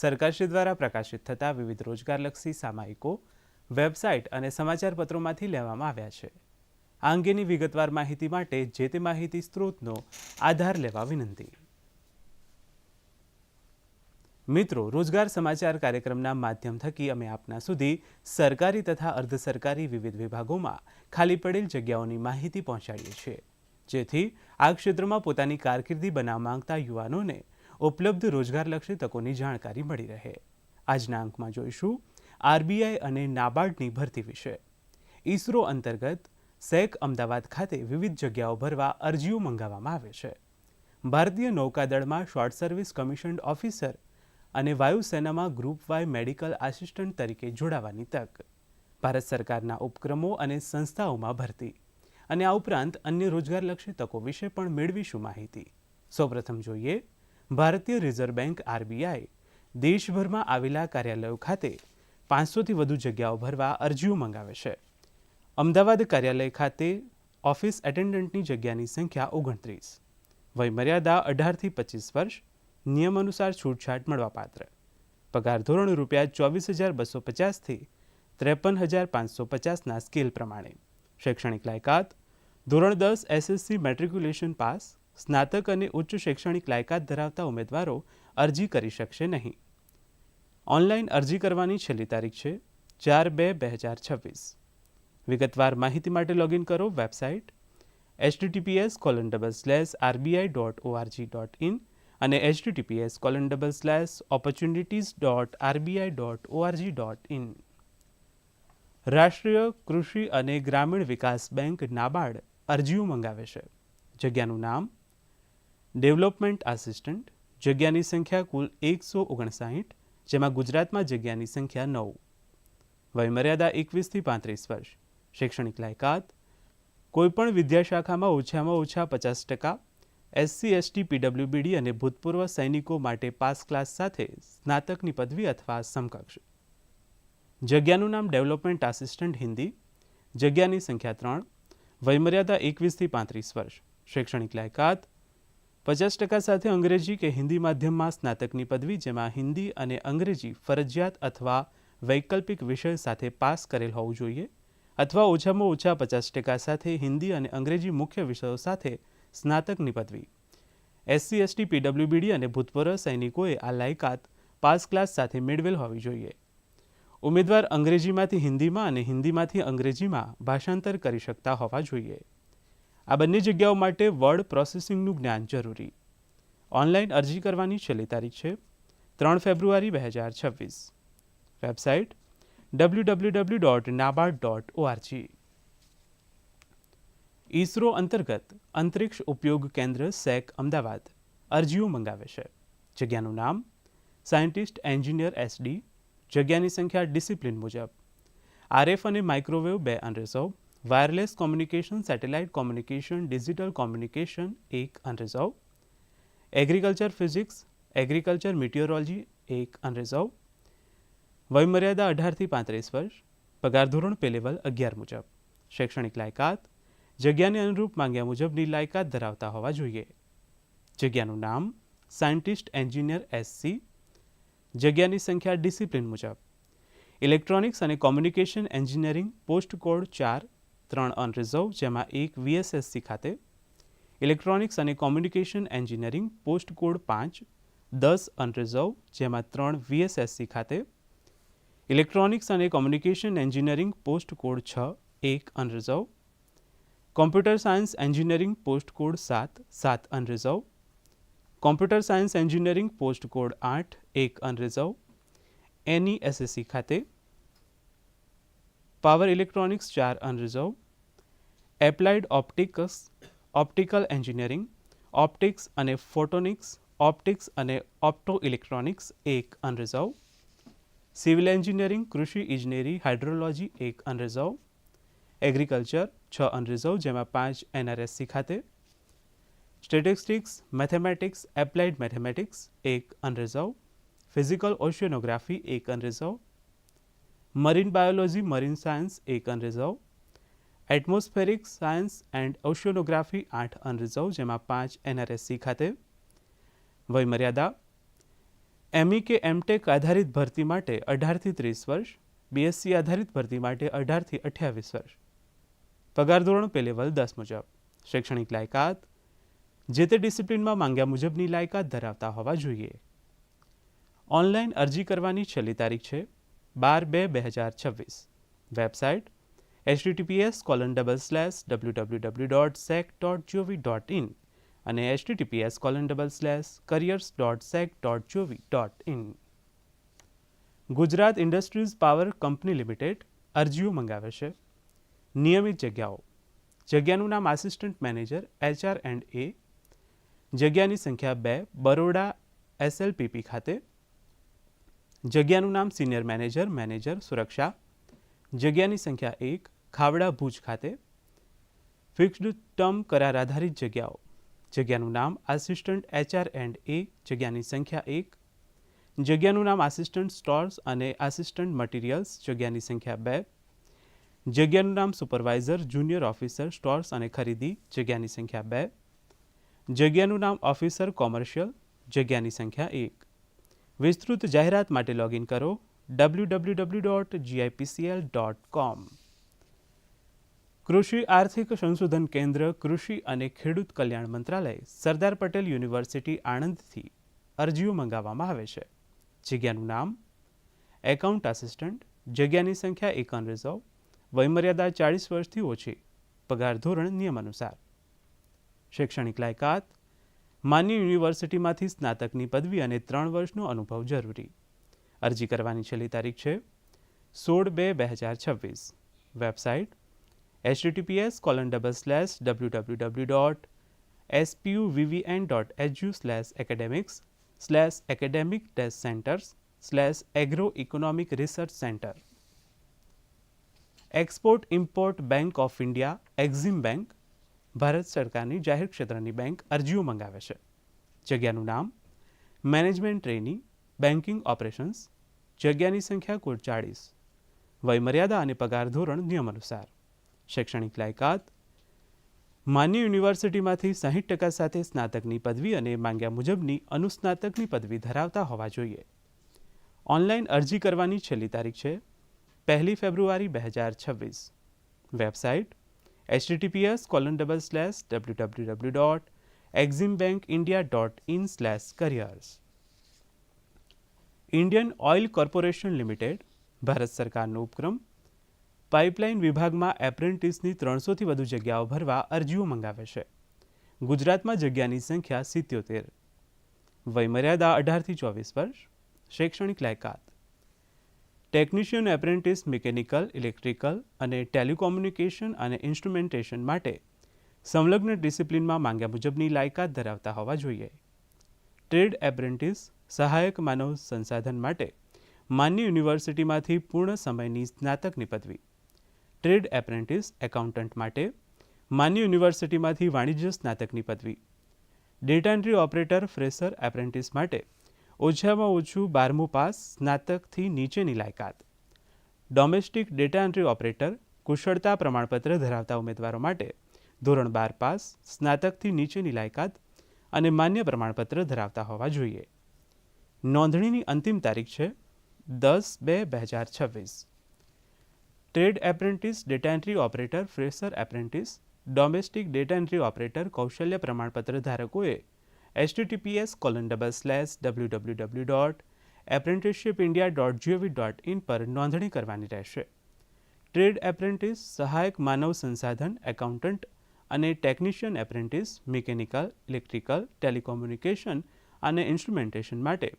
સરકારશ્રી દ્વારા પ્રકાશિત થતા વિવિધ રોજગારલક્ષી સામાયિકો, વેબસાઇટ અને સમાચારપત્રોમાંથી લેવામાં આવ્યા છે. આ અંગેની વિગતવાર માહિતી માટે જે તે માહિતી સ્ત્રોતનો આધાર લેવા વિનંતી. મિત્રો, રોજગાર સમાચાર કાર્યક્રમના માધ્યમ થકી અમે આપના સુધી સરકારી તથા અર્ધ સરકારી વિવિધ વિભાગોમાં ખાલી પડેલ જગ્યાઓની માહિતી પહોંચાડીએ છીએ. જેથી આ ક્ષેત્રમાં પોતાની કારકિર્દી બનાવવા માંગતા યુવાનોને ઉપલબ્ધ રોજગારલક્ષી તકોની જાણકારી મળી રહે. આજના અંકમાં જોઈશું આરબીઆઈ અને નાબાર્ડની ભરતી વિશે. ઈસરો અંતર્ગત સેક અમદાવાદ ખાતે વિવિધ જગ્યાઓ ભરવા અરજીઓ મંગાવવામાં આવે છે. ભારતીય નૌકાદળમાં શોર્ટ સર્વિસ કમિશન્ડ ઓફિસર અને વાયુસેનામાં ગ્રુપ વાય મેડિકલ આસિસ્ટન્ટ તરીકે જોડાવાની તક. ભારત સરકારના ઉપક્રમો અને સંસ્થાઓમાં ભરતી. અને આ ઉપરાંત અન્ય રોજગારલક્ષી તકો વિશે પણ મેળવીશું માહિતી. સૌપ્રથમ જોઈએ ભારતીય રિઝર્વ બેંક આરબીઆઈ દેશભરમાં આવેલા કાર્યાલયો ખાતે પાંચસોથી વધુ જગ્યાઓ ભરવા અરજીઓ મંગાવે છે. અમદાવાદ કાર્યાલય ખાતે ઓફિસ એટેન્ડન્ટની જગ્યાની સંખ્યા ઓગણત્રીસ. વયમર્યાદા અઢારથી પચીસ વર્ષ, નિયમ અનુસાર છૂટછાટ મળવાપાત્ર. પગાર ધોરણ રૂપિયા ચોવીસ હજાર બસો પચાસથી ત્રેપન હજાર પાંચસો પચાસના સ્કેલ પ્રમાણે. શૈક્ષણિક લાયકાત ધોરણ દસ એસએસસી મેટ્રિક્યુલેશન પાસ સ્નાતક અને ઉચ્ચ શૈક્ષણિક લાયકાત ધરાવતા ઉમેદવારો અરજી કરી શકશે નહીં. ઓનલાઈન અરજી કરવાની છેલ્લી તારીખ છે ચાર બે બે હજાર છવ્વીસ. વિગતવાર માહિતી માટે લોગિન કરો website HTTPS colon double slash RBI dot ORG dot in અને HTTPS colon double slash opportunities dot RBI dot ORG dot in. રાષ્ટ્રીય કૃષિ અને ગ્રામીણ વિકાસ બેંક નાબાર્ડ અરજીઓ મંગાવે છે. જગ્યાનું નામ ડેવલપમેન્ટ આસિસ્ટન્ટ, જગ્યાની સંખ્યા કુલ એકસો ઓગણસાઠ, જેમાં ગુજરાતમાં જગ્યાની સંખ્યા નવ. વયમર્યાદા એકવીસથી પાંત્રીસ વર્ષ. શૈક્ષણિક લાયકાત, કોઈપણ વિદ્યાશાખામાં ઓછામાં ઓછા પચાસ ટકા, એસસી, એસટી, પીડબ્લ્યુબીડી અને ભૂતપૂર્વ સૈનિકો માટે પાસ ક્લાસ સાથે સ્નાતકની પદવી અથવા સમકક્ષ. જગ્યાનું નામ ડેવલપમેન્ટ આસિસ્ટન્ટ હિન્દી, જગ્યાની સંખ્યા ત્રણ, વયમર્યાદા એકવીસથી પાંત્રીસ વર્ષ. શૈક્ષણિક લાયકાત પચાસ ટકા સાથે અંગ્રેજી કે હિન્દી માધ્યમમાં સ્નાતકની પદવી, જેમાં હિન્દી અને અંગ્રેજી ફરજિયાત અથવા વૈકલ્પિક વિષય સાથે પાસ કરેલ હોવું જોઈએ, અથવા ઓછામાં ઓછા પચાસ ટકા સાથે હિન્દી અને અંગ્રેજી મુખ્ય વિષયો સાથે સ્નાતકની પદવી. એસસી, એસટી, પીડબ્લ્યુબીડી અને ભૂતપૂર્વ સૈનિકોએ આ લાયકાત પાસ ક્લાસ સાથે મેળવેલ હોવી જોઈએ. ઉમેદવાર અંગ્રેજીમાંથી હિન્દીમાં અને હિન્દીમાંથી અંગ્રેજીમાં ભાષાંતર કરી શકતા હોવા જોઈએ. આ બંને જગ્યાઓ માટે વર્ડ પ્રોસેસિંગનું જ્ઞાન જરૂરી. ઓનલાઈન અરજી કરવાની છેલ્લી તારીખ છે, ત્રણ ફેબ્રુઆરી બે હજાર છવ્વીસ. Website W W W dot NABARD dot ORG ISRO અંતર્ગત અંતરિક્ષ ઉપયોગ કેન્દ્ર સેક અમદાવાદ અરજીઓ મંગાવે છે. જગ્યાનું નામ સાયન્ટિસ્ટ એન્જિનિયર એસડી જગ્યાની સંખ્યા ડિસિપ્લિન મુજબ. આરએફ અને માઇક્રોવેવ બે unreserve wireless communication, satellite communication, digital communication, એક unreserve agriculture physics, agriculture meteorology એક અનરિઝર્વ વયમર્યાદા અઢારથી પાંત્રીસ વર્ષ, પગાર ધોરણ પે લેવલ અગિયાર મુજબ. શૈક્ષણિક લાયકાત, જગ્યાને અનુરૂપ માંગ્યા મુજબની લાયકાત ધરાવતા હોવા જોઈએ. જગ્યાનું નામ સાયન્ટિસ્ટ એન્જિનિયર એસસી જગ્યાની સંખ્યા ડિસિપ્લિન મુજબ. ઇલેક્ટ્રોનિક્સ અને કોમ્યુનિકેશન એન્જિનિયરિંગ પોસ્ટ કોડ ચાર ત્રણ અનરિઝર્વ જેમાં એક વીએસએસસી ખાતે ઇલેક્ટ્રોનિક્સ અને કોમ્યુનિકેશન એન્જિનિયરિંગ પોસ્ટ કોડ પાંચ, દસ અનરિઝર્વ જેમાં ત્રણ વીએસએસસી ખાતે ઇલેક્ટ્રોનિક્સ અને કોમ્યુનિકેશન એન્જિનિયરિંગ પોસ્ટ કોડ છ, એક unreserve computer science engineering post code સાત સાત unreserve computer science engineering post code આઠ, એક અનરિઝર્વ એનઈએસએસસી ખાતે પાવર ઇલેક્ટ્રોનિક્સ ચાર unreserve applied optics optical engineering optics અને ફોટોનિક્સ ઓપ્ટિક્સ અને ઓપ્ટો ઇલેક્ટ્રોનિક્સ એક અનરિઝર્વ સિવિલ એન્જિનિયરિંગ કૃષિ ઇજનેરી હાઇડ્રોલોજી એક અનરિઝર્વ એગ્રીકલ્ચર છ અનરિઝર્વ જેમાં પાંચ એનઆરએસસી ખાતે સ્ટેટિસ્ટિક્સ મેથેમેટિક્સ એપ્લાઇડ મેથેમેટિક્સ એક અનરિઝર્વ ફિઝિકલ ઓશિયોનોગ્રાફી એક unreserve marine biology marine science એક unreserve atmospheric science and oceanography આઠ અનરિઝર્વ જેમાં પાંચ એનઆરએસસી ખાતે. વયમર્યાદા. એમઈ કે એમટેક આધારિત ભરતી માટે અઢારથી ત્રીસ વર્ષ બીએસસી આધારિત ભરતી માટે અઢારથી અઠ્યાવીસ વર્ષ. પગાર ધોરણ પે લેવલ દસ મુજબ. શૈક્ષણિક લાયકાત. જે તે ડિસિપ્લિનમાં માંગ્યા મુજબની લાયકાત ધરાવતા હોવા જોઈએ. ઓનલાઈન અરજી કરવાની છેલ્લી તારીખ છે બાર બે બે હજાર છવ્વીસ. Website W dot sec dot in અને https dot GOV dot in Gujarat industries power company limited અરજીઓ મંગાવે છે. નિયમિત જગ્યાઓ. જગ્યાનું નામ assistant manager HR and A જગ્યાની સંખ્યા બે, બરોડા એસએલપીપી ખાતે. જગ્યાનું નામ સિનિયર મેનેજર મેનેજર સુરક્ષા. જગ્યાની સંખ્યા એક, ખાવડા ભુજ ખાતે. ફિક્સ્ડ ટર્મ કરાર આધારિત જગ્યાઓ. જગ્યાનું નામ આસિસ્ટન્ટ એચઆર એન્ડ એ જગ્યાની સંખ્યા એક. જગ્યાનું નામ આસિસ્ટન્ટ સ્ટોર્સ અને આસિસ્ટન્ટ મટીરિયલ્સ જગ્યાની સંખ્યા બે. જગ્યાનું નામ સુપરવાઇઝર જુનિયર ઓફિસર સ્ટોર્સ અને ખરીદી, જગ્યાની સંખ્યા બે. જગ્યાનું નામ ઓફિસર કોમર્શિયલ જગ્યાની સંખ્યા એક. વિસ્તૃત જાહેરાત માટે લોગિન કરો. કોમ કૃષિ આર્થિક સંશોધન કેન્દ્ર, કૃષિ અને ખેડૂત કલ્યાણ મંત્રાલય, સરદાર પટેલ યુનિવર્સિટી આણંદથી અરજીઓ મંગાવવામાં આવે છે. જગ્યાનું નામ? એકાઉન્ટ આસિસ્ટન્ટ, જગ્યાની સંખ્યા એક રિઝર્વ, વયમર્યાદા ચાળીસ વર્ષથી ઓછી, પગાર ધોરણ નિયમ અનુસાર શૈક્ષણિક લાયકાત? માન્ય યુનિવર્સિટીમાંથી સ્નાતકની પદવી અને ત્રણ વર્ષનો અનુભવ જરૂરી. અરજી કરવાની છેલ્લી તારીખ છે સોળ બે બે હજાર છવ્વીસ website https colon double slash www dot spuvvn dot edu slash academics slash academic dash centers slash agroeconomic research center export import bank of India EXIM bank Bharat સરકારની જાહેર ક્ષેત્રની બેંક અરજીઓ મંગાવે છે જગ્યાનું નામ મેનેજમેન્ટ ટ્રેની બેન્કિંગ ઓપરેશન્સ, જગ્યાની સંખ્યા કુલ ચાળીસ, વયમર્યાદા અને પગાર ધોરણ નિયમ અનુસાર શૈક્ષણિક લાયકાત, માન્ય યુનિવર્સિટીમાંથી સાહીઠ ટકા સાથે સ્નાતકની પદવી અને માંગ્યા મુજબની અનુસ્નાતકની પદવી ધરાવતા હોવા જોઈએ. ઓનલાઈન અરજી કરવાની છેલ્લી તારીખ છે, પહેલી ફેબ્રુઆરી બે હજાર છવ્વીસ. Website HTTPS colon double slash W W W dot EXIM bank India dot in slash careers Indian oil corporation limited, Bharat સરકારનો ઉપક્રમ, પાઇપલાઇન વિભાગમાં એપ્રેન્ટિસની ત્રણસોથી વધુ જગ્યાઓ ભરવા અરજીઓ મંગાવે છે. ગુજરાતમાં જગ્યાની સંખ્યા સિત્યોતેર. વયમર્યાદા અઢારથી ચોવીસ વર્ષ. શૈક્ષણિક લાયકાત. ટેકનિશિયન એપ્રેન્ટિસ મિકેનિકલ, ઇલેક્ટ્રિકલ અને ટેલિકોમ્યુનિકેશન અને ઇન્સ્ટ્રુમેન્ટેશન માટે સંલગ્ન ડિસિપ્લિનમાં માંગ્યા મુજબની લાયકાત ધરાવતા હોવા જોઈએ. ટ્રેડ એપ્રેન્ટિસ સહાયક માનવ સંસાધન માટે માન્ય યુનિવર્સિટીમાંથી પૂર્ણ સમયની સ્નાતકની પદવી ટ્રેડ એપ્રેન્ટિસ એકાઉન્ટન્ટ માટે માન્ય યુનિવર્સિટીમાંથી વાણિજ્ય સ્નાતકની પદવી data entry operator fresher apprentice માટે ઓછામાં ઓછું બારમું પાસ સ્નાતકથી નીચેની લાયકાત. ડોમેસ્ટિક ડેટા એન્ટ્રી ઓપરેટર કુશળતા પ્રમાણપત્ર ધરાવતા ઉમેદવારો માટે ધોરણ બાર પાસ સ્નાતકથી નીચેની લાયકાત અને માન્ય પ્રમાણપત્ર ધરાવતા હોવા જોઈએ. નોંધણીની અંતિમ તારીખ છે દસ બે બે હજાર છવ્વીસ. Trade apprentice data entry operator fresher apprentice domestic data entry operator કૌશલ્ય પ્રમાણપત્ર ધારકોએ HTTPS colon double slash W W W dot apprenticeship India dot GOV dot in પર નોંધણી કરવાની રહેશે. ટ્રેડ એપ્રેન્ટિસ, સહાયક માનવ સંસાધન એકાઉન્ટન્ટ અને technician apprentice, mechanical, electrical, telecommunication અને ઇન્સ્ટ્રુમેન્ટેશન માટે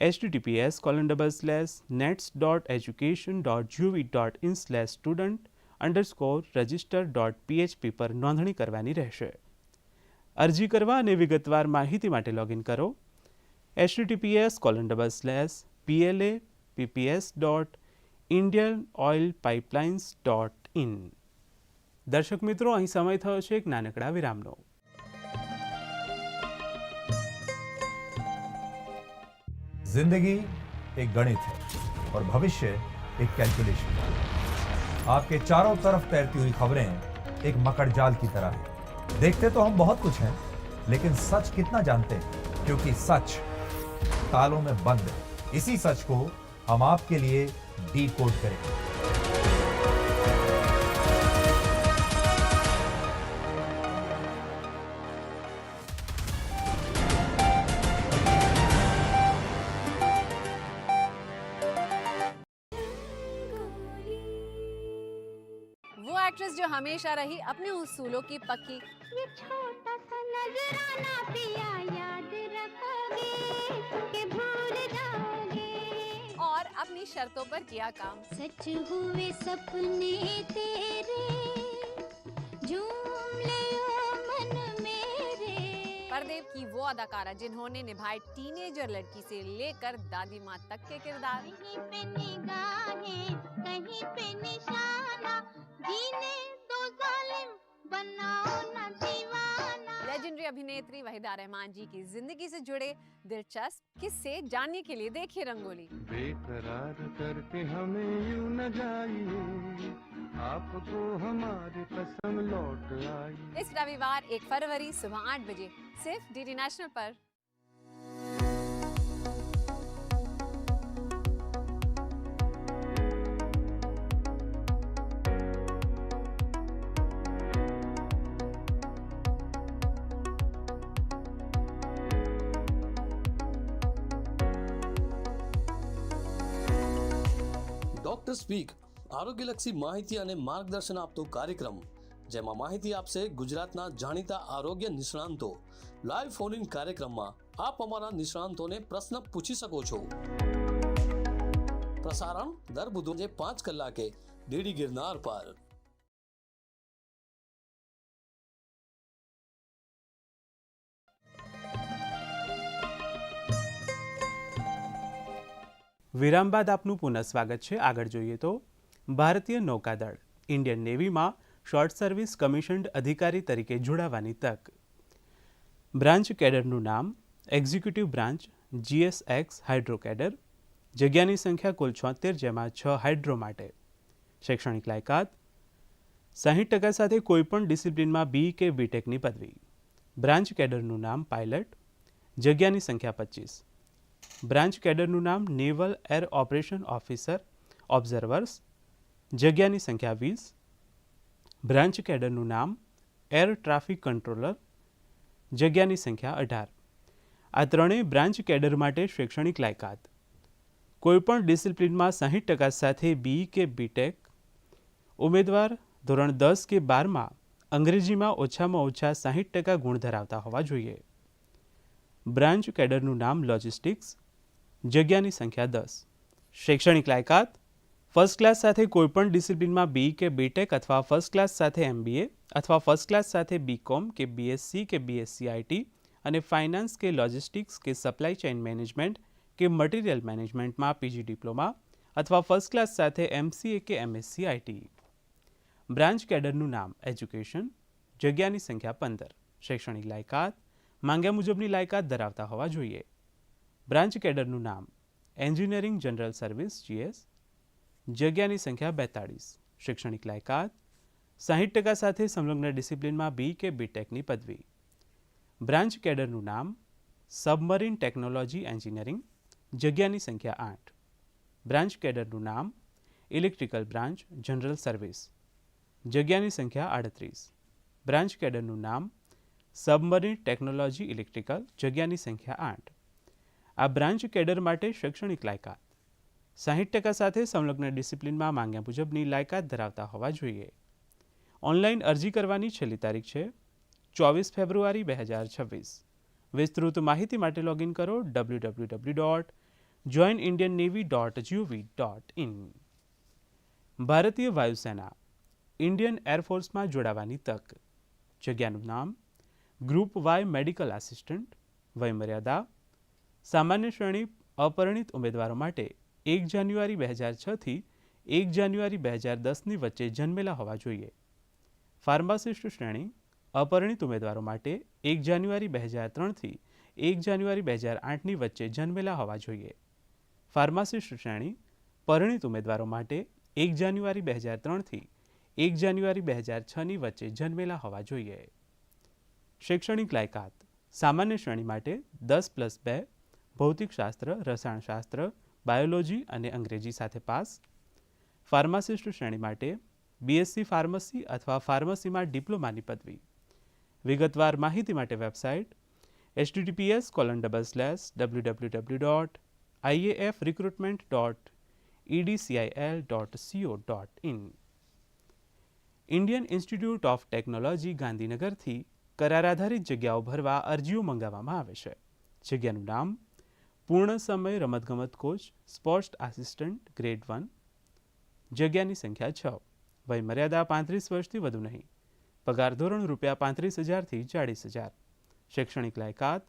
https colon double slash nets dot education dot gov dot in slash student underscore register dot PHP પર નોંધણી કરવાની રહેશે. અરજી કરવા અને વિગતવાર માહિતી માટે લોગિન કરો. HTTPS colon double slash PLA PPS dot Indian oil pipelines dot in દર્શક મિત્રો, અહીં સમય થયો છે એક નાનકડા વિરામનો. ज़िंदगी एक गणित है और भविष्य एक कैलकुलेशन है। आपके चारों तरफ़ तैरती हुई खबरें एक मकड़ जाल की तरह है। देखते तो हम बहुत कुछ हैं, लेकिन सच कितना जानते हैं? क्योंकि सच तालों में बंद है। इसी सच को हम आपके लिए डी कोड करेंगे। एक्ट्रेस जो हमेशा रही अपने उसूलों की पक्की। ये छोटा सा नजराना पिया याद रखोगे कि भूल जाओगे। और अपनी शर्तों पर किया काम। सच हुए सपने तेरे झूम ले मन मेरे। परदेव की वो अदाकारा जिन्होंने निभाए टीनेजर लड़की से लेकर दादी माँ तक के किरदार। कहीं पे निगाहें कहीं पे निशाना लेजेंडरी अभिनेत्री वहीदा रहमान जी की ज़िंदगी से जुड़े दिलचस्प किस्से जानने के लिए देखिए रंगोली। बेकरार करके हमें यूँ न जाइए आपको हमारी कसम लौट आई। इस रविवार एक फरवरी सुबह आठ बजे सिर्फ़ डीडी नेशनल पर ડોક્ટર સ્પીક આરોગ્યલક્ષી માહિતી અને માર્ગદર્શન આપતો કાર્યક્રમ, જેમાં માહિતી આપશે ગુજરાતના જાણીતા આરોગ્ય નિષ્ણાંતો. લાઈવ ફોન ઇન કાર્યક્રમમાં આપ અમારા નિષ્ણાંતોને પ્રશ્ન પૂછી શકો છો. પ્રસારણ દર બુધવારે પાંચ કલાકે, ડીડી ગિરનાર પર. વિરામ બાદ આપનું પુનઃ સ્વાગત છે. આગળ જોઈએ તો, ભારતીય નૌકાદળ ઇન્ડિયન નેવીમાં શોર્ટ સર્વિસ કમિશન્ડ અધિકારી તરીકે જોડાવાની તક. બ્રાન્ચ કેડરનું નામ, executive branch, GSX hydro cadre. જગ્યાની સંખ્યા કુલ છોતેર, જેમાં છ હાઇડ્રો માટે. શૈક્ષણિક લાયકાત, સાહીઠ ટકા સાથે કોઈપણ ડિસિપ્લિનમાં બી કે બીટેકની પદવી. બ્રાન્ચ કેડરનું નામ પાયલટ. જગ્યાની સંખ્યા પચીસ. બ્રાન્ચ કેડરનું નામ naval air operation officer, observers, જગ્યાની સંખ્યા વીસ. બ્રાન્ચ કેડરનું નામ એર ટ્રાફિક કંટ્રોલર, જગ્યાની સંખ્યા અઢાર. આ ત્રણેય બ્રાન્ચ કેડર માટે શૈક્ષણિક લાયકાત. કોઈપણ ડિસિપ્લિનમાં સાહીઠ ટકા સાથે બી કે બીટેક ઉમેદવાર ધોરણ દસ કે બારમાં અંગ્રેજીમાં ઓછામાં ઓછા સાહીઠ ટકા ગુણ ધરાવતા હોવા જોઈએ. બ્રાન્ચ કેડરનું નામ લોજિસ્ટિક્સ જગ્યાની સંખ્યા દસ. શૈક્ષણિક લાયકાત? ફર્સ્ટ ક્લાસ સાથે કોઈપણ ડિસિપ્લિનમાં બી કે બીટેક અથવા ફર્સ્ટ ક્લાસ સાથે એમબીએ અથવા ફર્સ્ટ ક્લાસ સાથે બીકોમ કે બીએસસી કે બીએસસી આઈટી અને ફાઇનાન્સ કે લોજિસ્ટિક્સ કે સપ્લાય ચેઇન મેનેજમેન્ટ કે મટીરિયલ મેનેજમેન્ટમાં પીજી ડિપ્લોમા અથવા ફર્સ્ટ ક્લાસ સાથે એમસીએ કે એમએસસી આઈટી બ્રાન્ચ કેડરનું નામ એજ્યુકેશન જગ્યાની સંખ્યા પંદર. શૈક્ષણિક લાયકાત? માંગ્યા મુજબની લાયકાત ધરાવતા હોવા જોઈએ. બ્રાન્ચ કેડરનું નામ એન્જિનિયરિંગ જનરલ સર્વિસ જીએસ જગ્યાની સંખ્યા બેતાળીસ શૈક્ષણિક લાયકાત સાહીઠ ટકા સાથે સંલગ્ન ડિસિપ્લિનમાં બી કે બીટેકની પદવી બ્રાન્ચ કેડરનું નામ સબમરીન ટેકનોલોજી એન્જિનિયરિંગ જગ્યાની સંખ્યા આઠ બ્રાન્ચ કેડરનું નામ ઇલેક્ટ્રિકલ બ્રાન્ચ જનરલ સર્વિસ જગ્યાની સંખ્યા આડત્રીસ બ્રાન્ચ કેડરનું નામ સબમરીન ટેકનોલોજી ઇલેક્ટ્રિકલ જગ્યાની સંખ્યા આઠ આ બ્રાન્ચ કેડર માટે શૈક્ષણિક લાયકાત. સાહીઠ ટકા સાથે સંલગ્ન ડિસિપ્લિનમાં માંગ્યા મુજબની લાયકાત ધરાવતા હોવા જોઈએ. ઓનલાઈન અરજી કરવાની છેલ્લી તારીખ છે, ચોવીસ ફેબ્રુઆરી બે હજાર છવ્વીસ. વિસ્તૃત માહિતી માટે લોગિન કરો W W W dot join Indian navy dot GOV dot in ભારતીય વાયુસેના ઇન્ડિયન એરફોર્સમાં જોડાવાની તક. જગ્યાનું નામ ગ્રુપ વાય મેડિકલ આસિસ્ટન્ટ વયમર્યાદા સામાન્ય શ્રેણી અપરિણિત ઉમેદવારો માટે એક જાન્યુઆરી બે હજાર છથી એક જાન્યુઆરી બે હજાર દસની વચ્ચે જન્મેલા હોવા જોઈએ. ફાર્માસિસ્ટ શ્રેણી અપરિણિત ઉમેદવારો માટે એક જાન્યુઆરી બે હજાર ત્રણથી એક જાન્યુઆરી બે હજાર આઠની વચ્ચે જન્મેલા હોવા જોઈએ. ફાર્માસિસ્ટ શ્રેણી પરિણિત ઉમેદવારો માટે એક જાન્યુઆરી બે હજાર ત્રણથી એક જાન્યુઆરી બે હજાર છની વચ્ચે જન્મેલા હોવા જોઈએ. શૈક્ષણિક લાયકાત. સામાન્ય શ્રેણી માટે દસ પ્લસ બે ભૌતિકશાસ્ત્ર, રસાયણશાસ્ત્ર, બાયોલોજી અને અંગ્રેજી સાથે પાસ. ફાર્માસિસ્ટ શ્રેણી માટે બીએસસી ફાર્મસી અથવા ફાર્મસીમાં ડિપ્લોમાની પદવી. વિગતવાર માહિતી માટે website HTTPS colon double slash W W W dot IAF recruitment dot EDCIL dot CO dot in Indian institute of technology ગાંધીનગરથી કરાર આધારિત જગ્યાઓ ભરવા અરજીઓ મંગાવવામાં આવે છે. જગ્યાનું નામ પૂર્ણ સમય રમતગમત coach sports assistant grade one જગ્યાની સંખ્યા છ. વય મર્યાદા પાંત્રીસ વર્ષથી વધુ નહીં. પગાર ધોરણ રૂપિયા પાંત્રીસ હજારથી ચાળીસ હજાર. શૈક્ષણિક લાયકાત.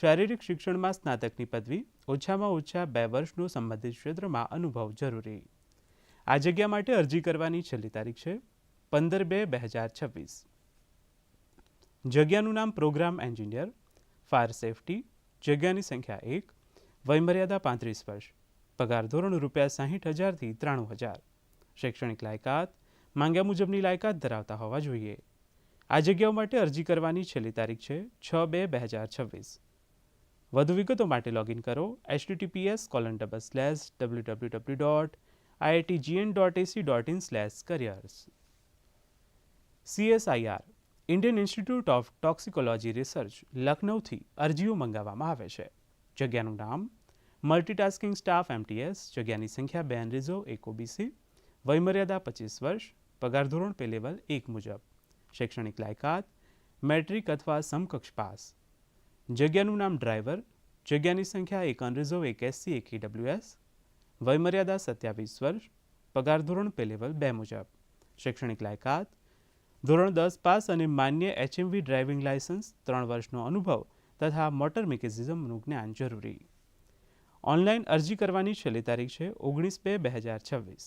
શારીરિક શિક્ષણમાં સ્નાતકની પદવી. ઓછામાં ઓછા બે વર્ષનો સંબંધિત ક્ષેત્રમાં અનુભવ જરૂરી. આ જગ્યા માટે અરજી કરવાની છેલ્લી તારીખ છે પંદર બે બે હજાર છવ્વીસ. જગ્યાનું નામ પ્રોગ્રામ એન્જિનિયર ફાયર સેફટી જગ્યાની સંખ્યા એક. વયમર્યાદા પાંત્રીસ વર્ષ. પગાર ધોરણ રૂપિયા સાહીઠ હજારથી ત્રાણું હજાર. શૈક્ષણિક લાયકાત માંગ્યા મુજબની લાયકાત ધરાવતા હોવા જોઈએ. આ જગ્યાઓ માટે અરજી કરવાની છેલ્લી તારીખ છે છ બે બે હજાર છવ્વીસ. વધુ વિગતો માટે લોગિન કરો HTTPS colon double slash W W W dot IITGN dot AC dot in slash careers CSIR Indian institute of toxicology research લખનૌથી અરજીઓ મંગાવવામાં આવે છે. જગ્યાનું નામ મલ્ટીટાસ્કિંગ સ્ટાફ એમટીએસ જગ્યાની સંખ્યા બે એનરીઝો એક ઓબીસી વયમર્યાદા પચીસ વર્ષ, પગાર ધોરણ પે લેવલ એક મુજબ, શૈક્ષણિક લાયકાત, મેટ્રિક અથવા સમકક્ષ પાસ. જગ્યાનું નામ ડ્રાઈવર, જગ્યાની સંખ્યા એક અનરિઝર્વ એક એસસી એક ઈડબ્લ્યુએસ વયમર્યાદા સત્યાવીસ વર્ષ, પગાર ધોરણ પે લેવલ બે મુજબ, શૈક્ષણિક લાયકાત, ધોરણ દસ પાસ અને માન્ય એચએમવી ડ્રાઇવિંગ લાયસન્સ ત્રણ વર્ષનો અનુભવ તથા મોટર મિકેનિઝમનું જ્ઞાન જરૂરી. ઓનલાઈન અરજી કરવાની છેલ્લી તારીખ છે ઓગણીસ બે બે હજાર છવ્વીસ.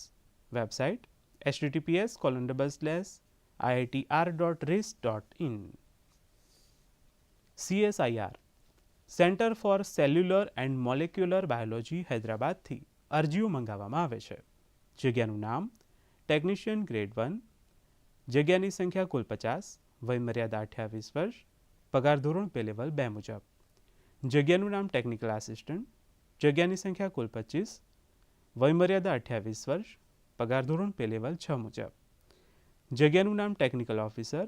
Website HTTPS colon double slash IITR dot res dot in CSIR centre for cellular and molecular biology હૈદરાબાદથી અરજીઓ મંગાવવામાં આવે છે. જગ્યાનું નામ ટેકનિશિયન ગ્રેડ વન જગ્યાની સંખ્યા કુલ પચાસ, વયમર્યાદા અઠ્યાવીસ વર્ષ પગાર ધોરણ પે લેવલ બે મુજબ જગ્યાનું નામ ટેકનિકલ આસિસ્ટન્ટ જગ્યાની સંખ્યા કુલ પચીસ વયમર્યાદા અઠ્યાવીસ વર્ષ પગાર ધોરણ પે લેવલ છ મુજબ જગ્યાનું નામ ટેકનિકલ ઓફિસર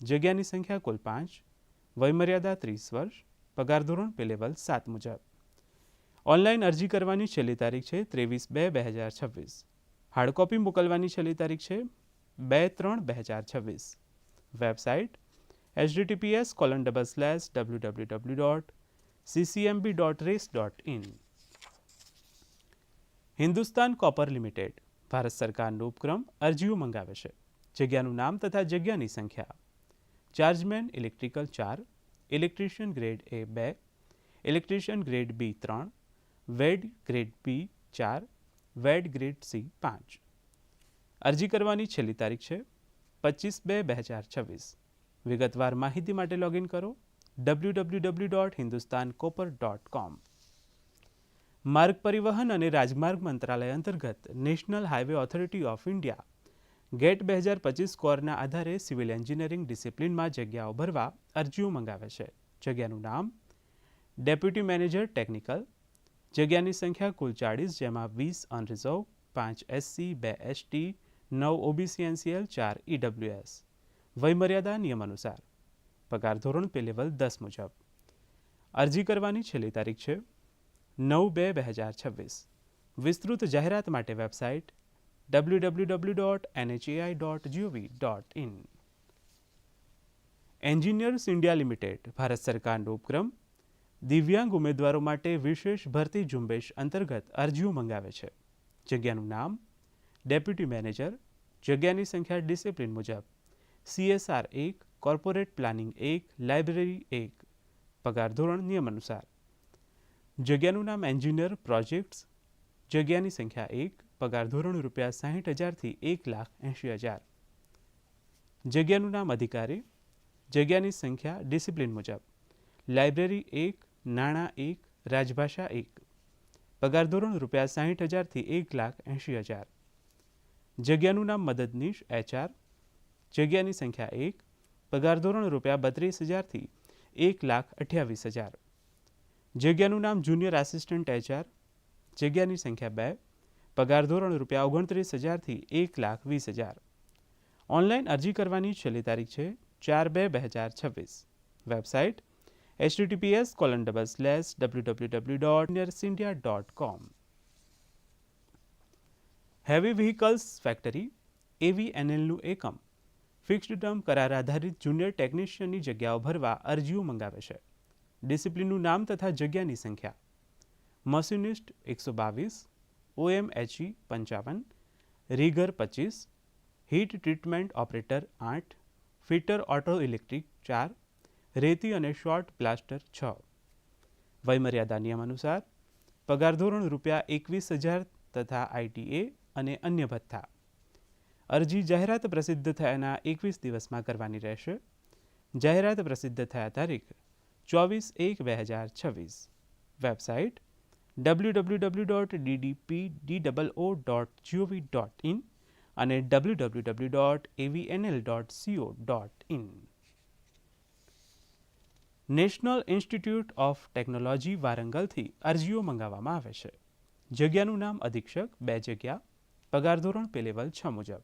જગ્યાની સંખ્યા કુલ પાંચ વયમર્યાદા ત્રીસ વર્ષ પગાર ધોરણ પે લેવલ સાત મુજબ ઓનલાઈન અરજી કરવાની છેલ્લી તારીખ છે ત્રેવીસ બે બે હજાર છવ્વીસ હાર્ડ કોપી મોકલવાની છેલ્લી તારીખ છે બે ત્રણ બે હજાર છવ્વીસ website HTTPS colon double slash W W W dot CCMB dot res dot in Hindustan copper limited Bharat સરકારનો ઉપક્રમ અરજીઓ મંગાવે છે જગ્યાનું નામ તથા જગ્યાની સંખ્યા ચાર્જમેન ઇલેક્ટ્રિકલ ચાર ઇલેક્ટ્રિશિયન ગ્રેડ એ બે ઇલેક્ટ્રિશિયન ગ્રેડ બી ત્રણ વેડ ગ્રેડ બી ચાર વેડ ગ્રેડ સી પાંચ અરજી કરવાની છેલ્લી તારીખ છે પચીસ બે બે હજાર છવ્વીસ વિગતવાર માહિતી માટે લોગિન કરો W W dot Hindustan copper dot com માર્ગ પરિવહન અને રાજમાર્ગ મંત્રાલય અંતર્ગત national highway authority of India GATE બે હજાર પચીસ સ્કોરના આધારે સિવિલ એન્જિનિયરિંગ ડિસિપ્લિનમાં જગ્યાઓ ભરવા અરજીઓ મંગાવે છે. જગ્યાનું નામ, ડેપ્યુટી મેનેજર ટેકનિકલ, જગ્યાની સંખ્યા કુલ ચાળીસ, જેમાં વીસ અનરિઝર્વ, પાંચ એસસી, બે એસટી, નવ ઓબીસી એનસીએલ, ચાર ઈડબ્લ્યુએસ વયમર્યાદા નિયમ અનુસાર પગાર ધોરણ પે લેવલ દસ મુજબ. અરજી કરવાની છેલ્લી તારીખ છે નવ બે બે હજાર છવ્વીસ. વિસ્તૃત જાહેરાત માટે website W W W dot NHAI dot GOV dot in engineers India limited, Bharat સરકારનો ઉપક્રમ. દિવ્યાંગ ઉમેદવારો માટે વિશેષ ભરતી ઝુંબેશ અંતર્ગત અરજીઓ મંગાવે છે. જગ્યાનું નામ, ડેપ્યુટી મેનેજર, જગ્યાની સંખ્યા ડિસિપ્લિન મુજબ. સીએસઆર એક કોર્પોરેટ પ્લાનિંગ એક લાઇબ્રેરી એક પગાર ધોરણ નિયમ અનુસાર જગ્યાનું નામ એન્જિનિયર પ્રોજેક્ટ્સ જગ્યાની સંખ્યા એક પગાર ધોરણ રૂપિયા સાહીઠ હજારથી એક લાખ એંશી હજાર જગ્યાનું નામ અધિકારી જગ્યાની સંખ્યા ડિસિપ્લિન મુજબ લાઇબ્રેરી એક નાણાં એક રાજભાષા એક પગાર ધોરણ રૂપિયા સાહીઠ હજારથી એક લાખ એંશી હજાર જગ્યાનું નામ મદદનીશ એચઆર જગ્યાની સંખ્યા એક, પગાર ધોરણ રૂપિયા બત્રીસ હજારથી એક લાખ અઠ્યાવીસ હજાર. જગ્યાનું નામ જુનિયર આસિસ્ટન્ટ એચઆર જગ્યાની સંખ્યા બે, પગાર ધોરણ રૂપિયા ઓગણત્રીસ હજારથી એક લાખ વીસ હજાર. ઓનલાઈન અરજી કરવાની છેલ્લી તારીખ છે ચાર બે બે હજાર છવ્વીસ. Website HTTPS colon double slash W W W dot નિયર્સ India dot com heavy vehicles factory એવીએનએલનું એકમ. ફિક્સ્ડ ટર્મ કરાર આધારિત જુનિયર ટેકનિશિયનની જગ્યાઓ ભરવા અરજીઓ મંગાવે છે. ડિસિપ્લિનનું નામ તથા જગ્યાની સંખ્યા. મશિનિસ્ટ એકસો બાવીસ, ઓએમએચઈ પંચાવન, રીગર પચીસ, હીટ ટ્રીટમેન્ટ ઓપરેટર આઠ, ફિટર ઓટો ઇલેક્ટ્રિક ચાર, રેતી અને શોર્ટ પ્લાસ્ટર છ. વયમર્યાદા નિયમ અનુસાર પગાર ધોરણ રૂપિયા એકવીસ હજાર તથા આઈટીએ અને અન્ય ભથ્થા. અરજી જાહેરાત પ્રસિદ્ધ થયાના એકવીસ દિવસમાં કરવાની રહેશે. જાહેરાત પ્રસિદ્ધ થયા તારીખ ચોવીસ એક બે હજાર છવ્વીસ. Website W W W dot DDP D double O dot GOV dot in અને W W W dot AVNL dot CO dot in national institute of technology વારંગલથી અરજીઓ મંગાવવામાં આવે છે. જગ્યાનું નામ અધિક્ષક, બે જગ્યા, પગાર ધોરણ પે લેવલ છ મુજબ.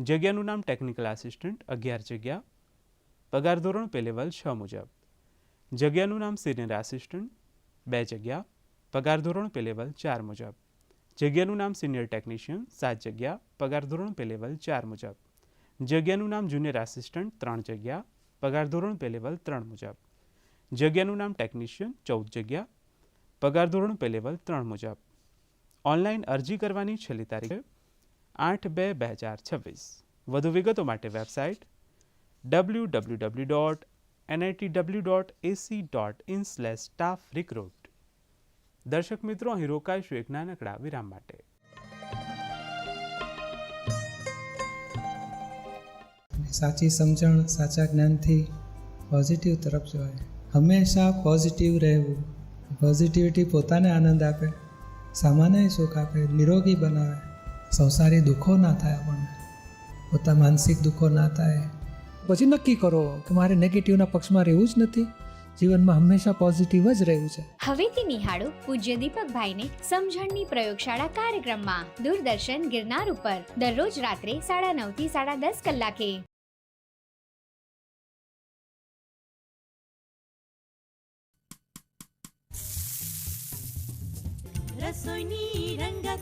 જગ્યાનું નામ ટેકનિકલ આસિસ્ટન્ટ અગિયાર જગ્યા પગાર ધોરણ પે લેવલ છ મુજબ જગ્યાનું નામ સિનિયર આસિસ્ટન્ટ બે જગ્યા પગાર ધોરણ પે લેવલ ચાર મુજબ જગ્યાનું નામ સિનિયર ટેકનિશિયન સાત જગ્યા પગાર ધોરણ પે લેવલ ચાર મુજબ જગ્યાનું નામ જુનિયર આસિસ્ટન્ટ ત્રણ જગ્યા પગાર ધોરણ પે લેવલ ત્રણ મુજબ જગ્યાનું નામ ટેકનિશિયન ચૌદ જગ્યા પગાર ધોરણ પે લેવલ ત્રણ મુજબ ઓનલાઈન અરજી કરવાની છેલ્લી તારીખ છે આઠ બે બે હજાર છવ્વીસ વધુ વિગતો માટે website W W W dot NIT W dot AC dot in slash staff recruit દર્શક મિત્રો અહીં રોકાઈશું એક નાનકડા વિરામ માટે। અને સાચી સમજણ, સાચા જ્ઞાનથી પોઝિટિવ તરફ જવાય. હંમેશા પોઝિટિવ રહેવું પોઝિટિવિટી પોતાને આનંદ આપે, સામાન્ય સુખ આપે, નિરોગી બનાવે. સંસારી દુઃખો ના થાય આપણને. પોતા માનસિક દુઃખો ના થાય. પછી નક્કી કરો કે મારે નેગેટિવના પક્ષમાં રહેવું જ નથી. જીવનમાં હંમેશા પોઝિટિવ જ રહેવું છે. હવેથી નિહાળો પૂજ્ય દીપકભાઈને સમજણની પ્રયોગશાળા કાર્યક્રમમાં. દૂરદર્શન ગિરનાર ઉપર. દરરોજ રાત્રે સાડા નવથી સાડા દસ કલાકે. રસોઈની રંગત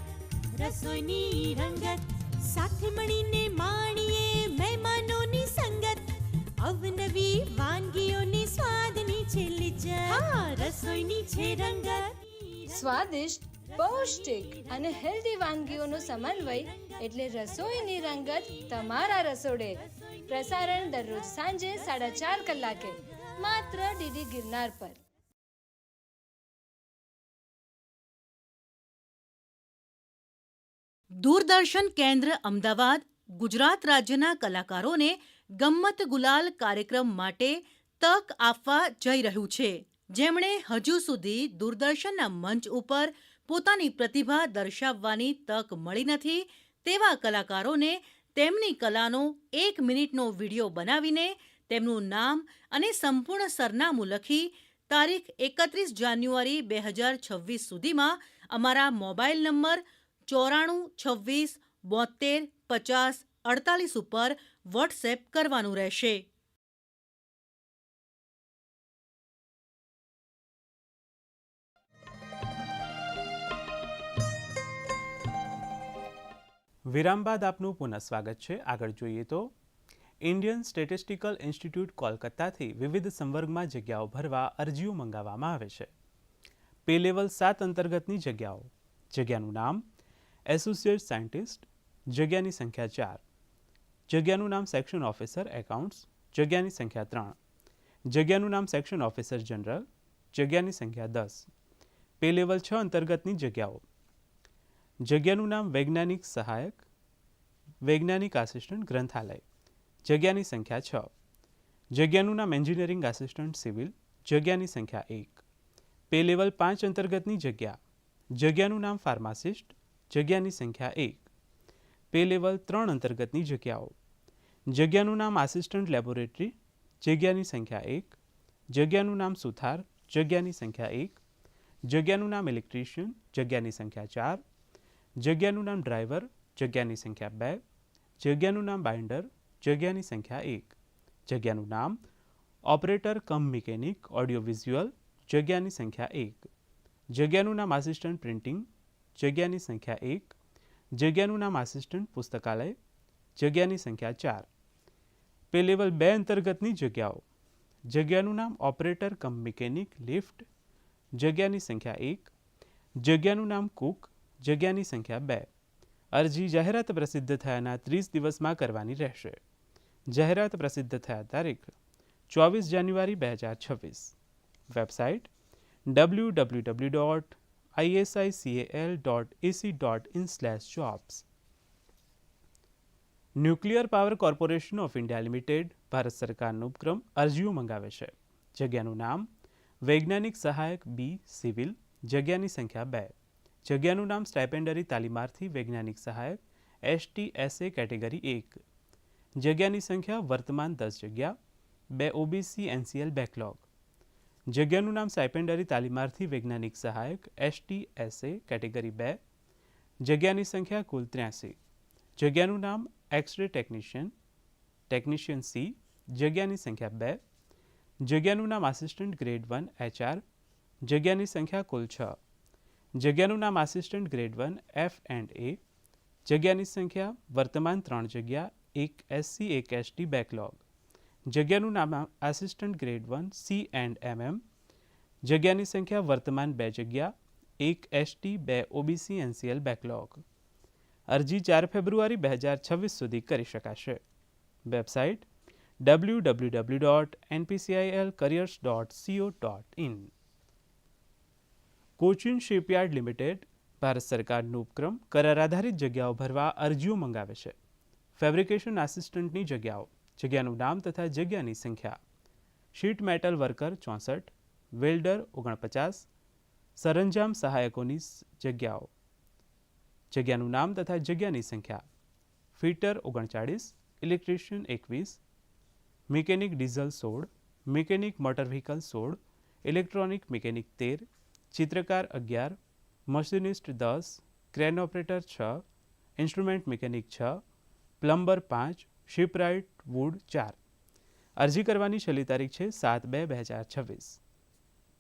રસોઈની રંગત સાથે મળીને માણીએ મહેમાનોની સંગત અવનવી વાનગીઓની સ્વાદની છે લિજ્જત રસોઈની છે રંગત સ્વાદિષ્ટ પૌષ્ટિક અને હેલ્ધી વાનગીઓનો સમન્વય એટલે રસોઈની રંગત તમારા રસોડે. પ્રસારણ દરરોજ સાંજે સાડા ચાર કલાકે માત્ર ડીડી ગિરનાર પર. દૂરદર્શન કેન્દ્ર અમદાવાદ, ગુજરાત રાજ્યના કલાકારોને ગમ્મત ગુલાલ કાર્યક્રમ માટે તક આપવા જઈ રહ્યું છે. જેમણે હજુ સુધી દૂરદર્શનના મંચ ઉપર પોતાની પ્રતિભા દર્શાવવાની તક મળી નથી, તેવા કલાકારોને તેમની કલાનો એક મિનિટનો વીડિયો બનાવીને તેમનું નામ અને સંપૂર્ણ સરનામું લખી તારીખ એકત્રીસ જાન્યુઆરી બે હજાર છવ્વીસ સુધીમાં અમારા મોબાઈલ નંબર ચોરાણું, છવ્વીસ, બોતેર, પચાસ, અડતાલીસ ઉપર વોટ્સએપ કરવાનું રહેશે. વિરામ બાદ આપનું પુનઃ સ્વાગત છે. આગળ જોઈએ તો, ઇન્ડિયન સ્ટેટિસ્ટિકલ ઇન્સ્ટિટ્યૂટ કોલકાતાથી વિવિધ સંવર્ગમાં જગ્યાઓ ભરવા અરજીઓ મંગાવવામાં આવે છે. પે લેવલ સાત અંતર્ગતની જગ્યાઓ. જગ્યાનું નામ એસોસિએટ સાયન્ટિસ્ટ જગ્યાની સંખ્યા ચાર જગ્યાનું નામ સેક્શન ઓફિસર એકાઉન્ટ્સ જગ્યાની સંખ્યા ત્રણ જગ્યાનું નામ સેક્શન ઓફિસર જનરલ જગ્યાની સંખ્યા દસ પે લેવલ છ અંતર્ગતની જગ્યાઓ જગ્યાનું નામ વૈજ્ઞાનિક સહાયક વૈજ્ઞાનિક આસિસ્ટન્ટ ગ્રંથાલય જગ્યાની સંખ્યા છ જગ્યાનું નામ એન્જિનિયરિંગ આસિસ્ટન્ટ સિવિલ જગ્યાની સંખ્યા એક પે લેવલ પાંચ અંતર્ગતની જગ્યા જગ્યાનું નામ ફાર્માસિસ્ટ જગ્યાની સંખ્યા એક. પે લેવલ ત્રણ અંતર્ગતની જગ્યાઓ. જગ્યાનું નામ આસિસ્ટન્ટ લેબોરેટરી જગ્યાની સંખ્યા એક. જગ્યાનું નામ સુથાર, જગ્યાની સંખ્યા એક. જગ્યાનું નામ ઇલેક્ટ્રિશિયન જગ્યાની સંખ્યા ચાર. જગ્યાનું નામ ડ્રાઈવર જગ્યાની સંખ્યા બે. જગ્યાનું નામ બાઇન્ડર જગ્યાની સંખ્યા એક. જગ્યાનું નામ operator cum mechanic audio visual જગ્યાની સંખ્યા એક. જગ્યાનું નામ આસિસ્ટન્ટ પ્રિન્ટિંગ જગ્યાની સંખ્યા એક જગ્યાનું નામ આસિસ્ટન્ટ પુસ્તકાલય જગ્યાની સંખ્યા ચાર પે લેવલ બે અંતર્ગતની જગ્યાઓ જગ્યાનું નામ ઓપરેટર કમ મિકેનિક લિફ્ટ જગ્યાની સંખ્યા એક જગ્યાનું નામ કુક જગ્યાની સંખ્યા બે અરજી જાહેરાત પ્રસિદ્ધ થયાના ત્રીસ દિવસમાં કરવાની રહેશે જાહેરાત પ્રસિદ્ધ થયા તારીખ ચોવીસ જાન્યુઆરી બે હજાર છવ્વીસ website W W W dot ISICAL dot AC dot in slash jobs nuclear power corporation of India limited Bharat સરકારનો ઉપક્રમ અરજીઓ મંગાવે છે. જગ્યાનું નામ વૈજ્ઞાનિક સહાયક બી સિવિલ જગ્યાની સંખ્યા બે. જગ્યાનું નામ સ્ટાઇપેન્ડરી તાલીમાર્થી વૈજ્ઞાનિક સહાયક એસટી એસએ કેટેગરી એક. જગ્યાની સંખ્યા વર્તમાન દસ જગ્યા, બે ઓબીસી એનસીએલ બેકલોગ જગ્યાનું નામ સ્ટાઇપેન્ડરી તાલીમાર્થી વૈજ્ઞાનિક સહાયક એસટીએસએ કેટેગરી બે. જગ્યાની સંખ્યા કુલ ત્ર્યાસી. જગ્યાનું નામ X ray technician technician C, જગ્યાની સંખ્યા બે. જગ્યાનું નામ આસિસ્ટન્ટ ગ્રેડ વન એચઆર જગ્યાની સંખ્યા કુલ છ. જગ્યાનું નામ assistant grade one F and A, જગ્યાની સંખ્યા વર્તમાન ત્રણ જગ્યા, એક એસસી, એક એસટી, બેકલોગ. જગ્યાનું નામ assistant grade one C and MM જગ્યાની સંખ્યા વર્તમાન બે જગ્યા એક એસટી બે ઓબીસી એનસીએલ બેકલોગ અરજી ચાર ફેબ્રુઆરી બે હજાર છવ્વીસ સુધી કરી શકાશે website W W W dot NPCIL careers dot CO dot in Cochin shipyard limited Bharat સરકારનો ઉપક્રમ, કરાર આધારિત જગ્યાઓ ભરવા અરજીઓ મંગાવે છે. ફેબ્રિકેશન આસિસ્ટન્ટની જગ્યાઓ. જગ્યાનું નામ તથા જગ્યાની સંખ્યા. શીટ મેટલ વર્કર ચોસઠ વેલ્ડર ઓગણપચાસ, સરંજામ સહાયકોની જગ્યાઓ. જગ્યાનું નામ તથા જગ્યાની સંખ્યા. ફિટર ઓગણચાળીસ ઇલેક્ટ્રિશિયન એકવીસ મિકેનિક ડીઝલ સોળ મિકેનિક મોટર વ્હીકલ સોળ ઇલેક્ટ્રોનિક મિકેનિક તેર, ચિત્રકાર અગિયાર મશીનિસ્ટ દસ ક્રેન ઓપરેટર છ ઇન્સ્ટ્રુમેન્ટ મિકેનિક છ પ્લમ્બર પાંચ શિપરાઇટ વુડ ચાર. અરજી કરવાની છેલ્લી તારીખ છે સાત બે બે હજાર છવ્વીસ.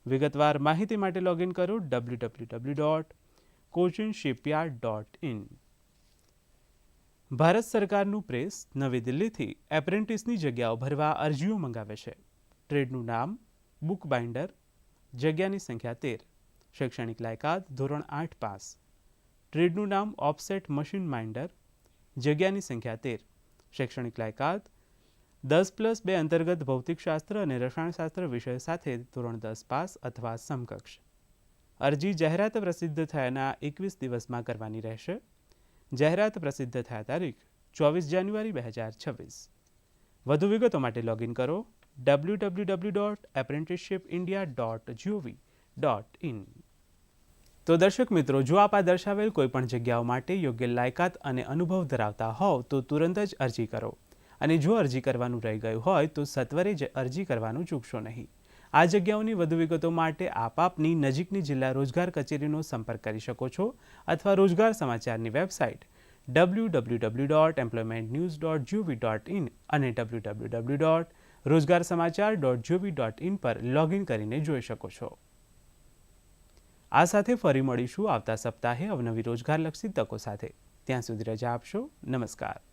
વિગતવાર માહિતી માટે લોગિન કરો W W W dot Cochin shipyard dot in Bharat સરકારનું પ્રેસ નવી દિલ્હીથી એપ્રેન્ટિસની જગ્યાઓ ભરવા અરજીઓ મંગાવે છે. ટ્રેડનું નામ, બુક બાઇન્ડર, જગ્યાની સંખ્યા તેર. શૈક્ષણિક લાયકાત ધોરણ આઠ પાસ. ટ્રેડનું નામ ઓફસેટ મશીન માઇન્ડર, જગ્યાની સંખ્યા તેર. શૈક્ષણિક લાયકાત, દસ પ્લસ બે અંતર્ગત ભૌતિકશાસ્ત્ર અને રસાયણશાસ્ત્ર વિષય સાથે ધોરણ દસ પાસ અથવા સમકક્ષ. અરજી જાહેરાત પ્રસિદ્ધ થયાના એકવીસ દિવસમાં કરવાની રહેશે. જાહેરાત પ્રસિદ્ધ થયા તારીખ ચોવીસ જાન્યુઆરી બે હજાર છવ્વીસ. વધુ વિગતો માટે લોગિન કરો W W W dot apprenticeship India dot GOV dot in તો દર્શક મિત્રો, જો આપ આ દર્શાવેલ કોઈપણ જગ્યાઓ માટે યોગ્ય લાયકાત અને અનુભવ ધરાવતા હોવ, તો તુરંત જ અરજી કરો. અને જો અરજી કરવાનું રહી ગયું હોય, તો સત્વરે જ અરજી કરવાનું ચૂકશો નહીં. આ જગ્યાઓની વધુ વિગતો માટે આપ આપની નજીકની જિલ્લા રોજગાર કચેરીનો સંપર્ક કરી શકો છો અથવા રોજગાર સમાચારની website W W W dot employment news dot GOV dot in અને W W W dot Rozgar Samachar dot GOV dot in પર લોગિન કરીને જોઈ શકો છો. આ સાથે ફરી મળીશું આવતા સપ્તાહે અવનવી રોજગારલક્ષી તકો સાથે. ત્યાં સુધી રજા આપશો. નમસ્કાર.